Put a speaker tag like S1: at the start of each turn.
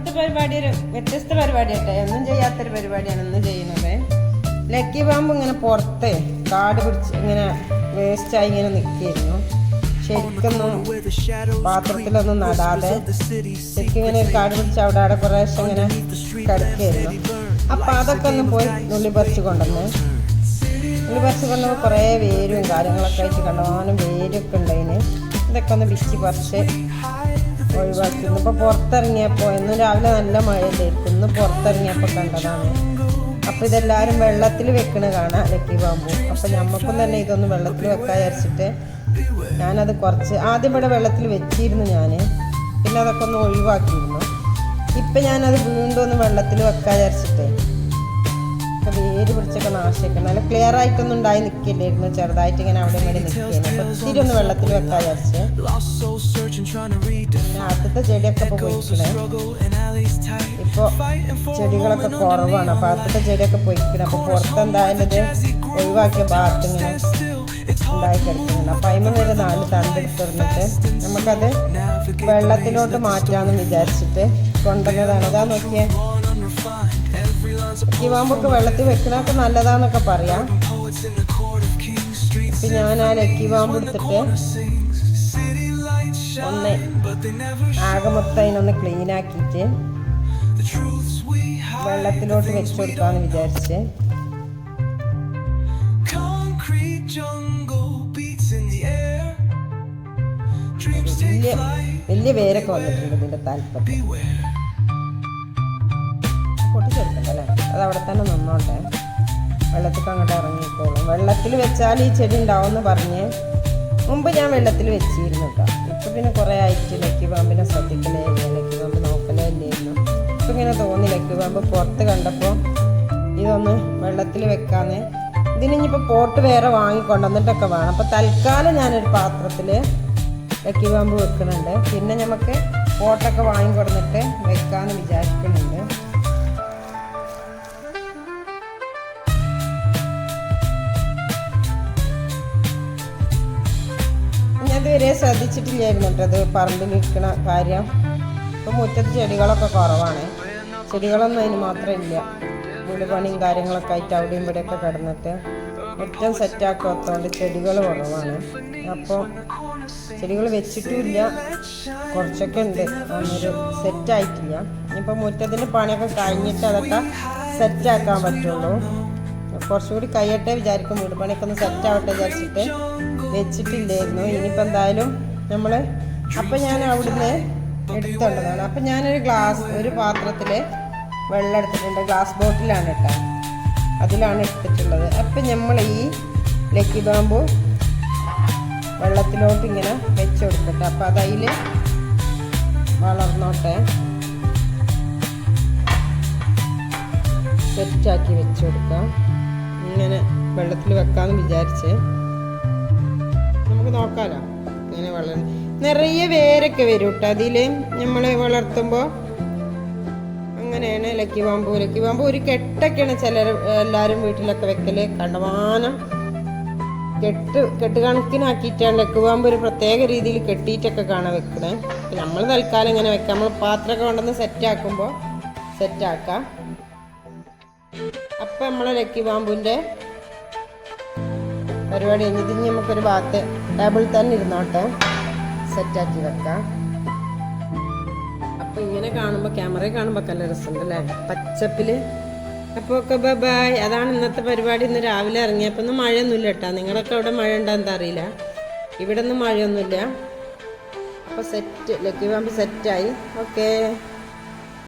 S1: ഇന്നത്തെ പരിപാടി ഒരു വ്യത്യസ്ത പരിപാടി കേട്ടോ ഒന്നും ചെയ്യാത്തൊരു പരിപാടിയാണ് ഇന്ന് ചെയ്യുന്നത്. ലക്കി പാമ്പ് ഇങ്ങനെ പുറത്ത് കാട് പിടിച്ച് ഇങ്ങനെ വേസ്റ്റായി ഇങ്ങനെ നിൽക്കുകയായിരുന്നു. ശരിക്കൊന്നും പാത്രത്തിലൊന്നും നടാതെ ശരിക്കും ഇങ്ങനെ കാട് പിടിച്ച് അവിടെ അവിടെ കുറേശ്ശെ ഇങ്ങനെ കിടക്കുകയായിരുന്നു. അപ്പം അതൊക്കെ ഒന്ന് പോയി നുള്ളി പറിച്ച് കൊണ്ടുവന്ന്. നുള്ളി പറിച്ച് കൊണ്ടുവന്ന് കുറേ വേരും കാര്യങ്ങളൊക്കെ ആയിട്ട് കണ്ടമാനം വേരൊക്കെ ഉണ്ടായിന് ഇതൊക്കെ ഒന്ന് വിച്ച് പറിച്ച് ഒഴിവാക്കി ഇന്നിപ്പോൾ പുറത്തിറങ്ങിയപ്പോൾ ഇന്നും രാവിലെ നല്ല മഴയല്ലായിരിക്കും ഇന്ന് പുറത്തിറങ്ങിയപ്പോൾ കണ്ടതാണ്. അപ്പോൾ ഇതെല്ലാവരും വെള്ളത്തിൽ വെക്കണ കാണാം ലക്കി ബാമ്പു അപ്പോൾ നമുക്കും തന്നെ ഇതൊന്ന് വെള്ളത്തിൽ വെക്കാൻ വിചാരിച്ചിട്ട് ഞാനത് കുറച്ച് ആദ്യം ഇവിടെ വെള്ളത്തിൽ വെച്ചിരുന്നു ഞാൻ പിന്നെ അതൊക്കെ ഒന്ന് ഒഴിവാക്കിയിരുന്നു. ഇപ്പം ഞാനത് വീണ്ടും ഒന്ന് വെള്ളത്തിൽ വെക്കാൻ വിചാരിച്ചിട്ടേ വേര് പിടിച്ചൊക്കെ നാശമൊക്കെ നല്ല ക്ലിയർ ആയിട്ടൊന്നും ഉണ്ടായി നിൽക്കില്ലായിരുന്നു. ചെറുതായിട്ട് ഇങ്ങനെ അവിടെ നിൽക്കുകയാണ് അപ്പോൾ ഒത്തിരി ഒന്ന് വെള്ളത്തിൽ വെക്കാൻ വിചാരിച്ച്. പിന്നെ ആദ്യത്തെ ചെടിയൊക്കെ
S2: tight.
S1: ഇപ്പോൾ ചെടികളൊക്കെ കുറവാണ്. അപ്പോൾ ആദ്യത്തെ ചെടിയൊക്കെ പോയിക്കണം. അപ്പോൾ പുറത്തെന്തായാലും ഒഴിവാക്കിയ ഭാഗത്ത് ഇങ്ങനെ ഉണ്ടായി അപ്പോൾ അതിന് നേരെ നാല് തണ്ടെടുത്തിരുന്നിട്ട് നമുക്കത് വെള്ളത്തിലോട്ട് മാറ്റാമെന്ന് വിചാരിച്ചിട്ട് കൊണ്ടുവന്നതാണ്. അതാ നോക്കിയേ. ലക്കിവാമ്പൊക്കെ വെള്ളത്തിൽ വെക്കണൊക്കെ നല്ലതാന്നൊക്കെ പറയാം. ഇപ്പം ഞാൻ ആ ലക്കിവാമ്പ് എടുത്തിട്ട് ഒന്ന് ആകെ മൊത്തം അതിനൊന്ന് ക്ലീൻ ആക്കിയിട്ട്. വെള്ളത്തിലോട്ട് വെച്ച് കൊടുക്കാമെന്ന് വിചാരിച്ച് വലിയ വേരൊക്കെ വന്നിട്ടുണ്ട് ഇതിന്റെ താല്പര്യം പൊട്ടിച്ചെടുക്കണ്ടല്ലേ അത് അവിടെ തന്നെ നിന്നോട്ടെ. വെള്ളത്തിൽ അങ്ങോട്ട് ഇറങ്ങിക്കോളും. വെള്ളത്തിൽ വെച്ചാൽ ഈ ചെടി ഉണ്ടാവുമെന്ന് പറഞ്ഞ് മുമ്പ് ഞാൻ വെള്ളത്തിൽ വെച്ചിരുന്നു കേട്ടോ. ഇപ്പം പിന്നെ കുറേ ആയിട്ട് ലക്കി പാമ്പിനെ ശ്രദ്ധിക്കലേ ലക്കി പാമ്പ് നോക്കലേ ഇല്ലായിരുന്നു ഇപ്പം ഇങ്ങനെ തോന്നി ലക്കി പാമ്പ് പുറത്ത് കണ്ടപ്പോൾ ഇതൊന്ന് വെള്ളത്തിൽ വെക്കാന്ന്. ഇതിനിപ്പോൾ പോട്ട് വേറെ വാങ്ങിക്കൊണ്ടുവന്നിട്ടൊക്കെ വേണം. അപ്പോൾ തൽക്കാലം ഞാനൊരു പാത്രത്തിൽ ലക്കി പാമ്പ് വെക്കുന്നുണ്ട്. പിന്നെ നമുക്ക് പോട്ടൊക്കെ വാങ്ങിക്കൊടുന്നിട്ട് വെക്കാമെന്ന് ഞാൻ ഇതുവരെ ശ്രദ്ധിച്ചിട്ടില്ലായിരുന്നു കേട്ടോ അത് പറമ്പിൽ കാര്യം. ഇപ്പം മുറ്റത്ത് ചെടികളൊക്കെ കുറവാണ്. ചെടികളൊന്നും അതിന് മാത്രമില്ല വീട് പണിയും കാര്യങ്ങളൊക്കെ ആയിട്ട് അവിടെയും ഇവിടെയൊക്കെ കിടന്നിട്ട് മുറ്റം സെറ്റാക്കാത്തതുകൊണ്ട് ചെടികൾ കുറവാണ്. അപ്പോൾ ചെടികൾ വെച്ചിട്ടുമില്ല കുറച്ചൊക്കെ ഉണ്ട്. അതൊന്നൊരു സെറ്റായിട്ടില്ല ഇനിയിപ്പോൾ മുറ്റത്തിന്റെ പണിയൊക്കെ കഴിഞ്ഞിട്ട് അതൊക്കെ സെറ്റാക്കാൻ പറ്റുള്ളൂ. കുറച്ചുകൂടി കഴിയട്ടെ വിചാരിക്കും. വീട് പണിയൊക്കെ ഒന്ന് സെറ്റാവട്ടെ വിചാരിച്ചിട്ട്. വെച്ചിട്ടില്ലായിരുന്നു ഇനിയിപ്പോൾ എന്തായാലും നമ്മൾ അപ്പം ഞാൻ അവിടുന്ന് എടുത്തുകൊണ്ടതാണ്. അപ്പം ഞാനൊരു ഗ്ലാസ് ഒരു പാത്രത്തിൽ വെള്ളം എടുത്തിട്ടുണ്ട്. ഗ്ലാസ് ബോട്ടിലാണ് കേട്ടോ. അതിലാണ് എടുത്തിട്ടുള്ളത്. അപ്പം നമ്മൾ ഈ ലക്കി ബാമ്പു വെള്ളത്തിലോട്ട് ഇങ്ങനെ വെച്ച് കൊടുക്കട്ടെ അപ്പം അതതിൽ വളർന്നോട്ടെ. സെറ്റാക്കി വെച്ച് കൊടുക്കാം. ഇങ്ങനെ വെള്ളത്തിൽ വെക്കാമെന്ന് വിചാരിച്ച്. നമുക്ക് നോക്കാലോ. ഇങ്ങനെ വളരെ നിറയെ വേരൊക്കെ വരും കേട്ടോ അതിൽ നമ്മൾ വളർത്തുമ്പോൾ അങ്ങനെയാണ് ലക്കി പാമ്പ് ലക്കി പാമ്പ് ഒരു കെട്ടൊക്കെയാണ് ചിലർ എല്ലാവരും വീട്ടിലൊക്കെ വെക്കൽ. കണ്ടമാനം കെട്ട് കെട്ട് കണക്കിനാക്കിയിട്ടാണ് ലക്കി പാമ്പ് ഒരു പ്രത്യേക രീതിയിൽ കെട്ടിയിട്ടൊക്കെ കാണാൻ വെക്കണേ. നമ്മൾ തൽക്കാലം ഇങ്ങനെ വെക്കാം. നമ്മൾ പാത്രമൊക്കെ കൊണ്ടുവന്ന് സെറ്റാക്കുമ്പോൾ സെറ്റാക്കാം. അപ്പം നമ്മളെ ലക്കി പാമ്പുവിന്റെ പരിപാടി കഴിഞ്ഞ്. ഇതിന് നമുക്കൊരു ഭാഗത്ത് ടേബിളിൽ തന്നെ ഇരുന്നോട്ടെ. സെറ്റാക്കി വെക്കാം. അപ്പോൾ ഇങ്ങനെ കാണുമ്പോൾ ക്യാമറയിൽ കാണുമ്പോൾ നല്ല രസമുണ്ട് അല്ലേ പച്ചപ്പിൽ. അപ്പോൾ ഒക്കെ ബൈ അതാണ് ഇന്നത്തെ പരിപാടി. ഇന്ന് രാവിലെ ഇറങ്ങിയപ്പോൾ ഒന്നും മഴയൊന്നുമില്ല കേട്ടോ. നിങ്ങളൊക്കെ അവിടെ മഴ ഉണ്ടോ? അറിയില്ല. ഇവിടെ ഒന്നും മഴയൊന്നുമില്ല. അപ്പോൾ സെറ്റ് ലക്കി പാമ്പ് സെറ്റായി ഓക്കേ